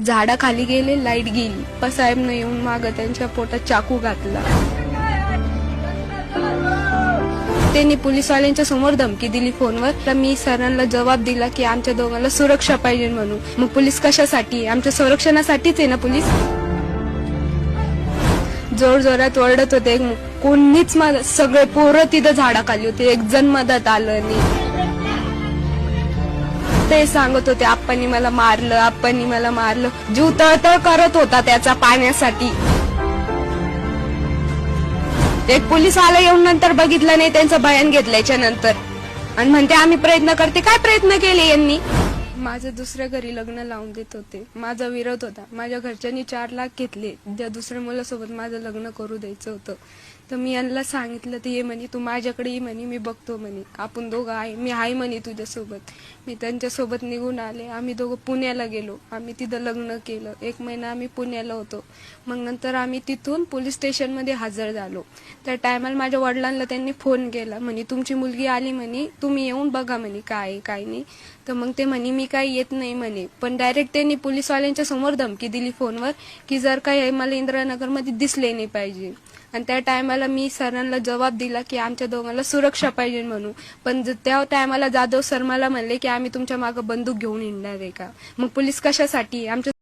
झाडाखाली गेले लाइट गेली. पसाहेबनं येऊन माग त्यांच्या पोटात चाकू घातला. त्यांनी पोलिसवाल्यांच्या समोर धमकी दिली फोनवर. तर मी सरांना जबाब दिला की आमच्या दोघांना सुरक्षा पाहिजे म्हणून. मग पोलीस कशासाठी? आमच्या संरक्षणासाठीच आहे ना पोलीस? जोर जोरात ओरडत होते. कोणीच सगळे पोरं तिथं झाडाखाली होते. एक जण मदत आलं नाही. ते सांगत होते आप्पांनी मला मारलं आप्पांनी मला मारलं. जीव तळतळ करत होता त्याचा पाण्यासाठी. एक पोलीस आला येऊन नंतर बघितलं नाही त्यांचं बयान घेतल्याच्या नंतर. आणि म्हणते आम्ही प्रयत्न करते. काय प्रयत्न केले यांनी? माझं दुसऱ्या घरी लग्न लावून देत होते. माझा विरोध होता. माझ्या घरच्यांनी चार लाख घेतले. त्या दुसऱ्या मुलासोबत माझं लग्न करू द्यायचं होतं. तर मी यांना सांगितलं तर ये म्हणे तू माझ्याकडे ये म्हणे मी बघतो म्हणे. आपण दोघं आहे मी आहे म्हणे तुझ्यासोबत. मी त्यांच्यासोबत निघून आले. आम्ही दोघं पुण्याला गेलो. आम्ही तिथं लग्न केलं. एक महिना आम्ही पुण्याला होतो. मग नंतर आम्ही तिथून पोलीस स्टेशनमध्ये हजर झालो. त्या टायमाला माझ्या वडिलांना त्यांनी फोन केला. म्हणे तुमची मुलगी आली म्हणे. तुम्ही येऊन बघा म्हणे काय आहे, काय नाही. तर मग ते म्हणे मी काही येत नाही म्हणे. पण डायरेक्ट त्यांनी पोलीसवाल्यांच्या समोर धमकी दिली फोनवर की जर काही मला इंदिरानगरमध्ये दिसले नाही पाहिजे. आणि त्या टायमाला मी सरांना जबाब दिला की आमच्या दोघांना सुरक्षा पाहिजे म्हणून. पण त्या टायमाला जाधव सर मला म्हणले की आम्ही तुमच्या मागे बंदूक घेऊन येणार आहे का? मग पोलीस कशासाठी? आमच्या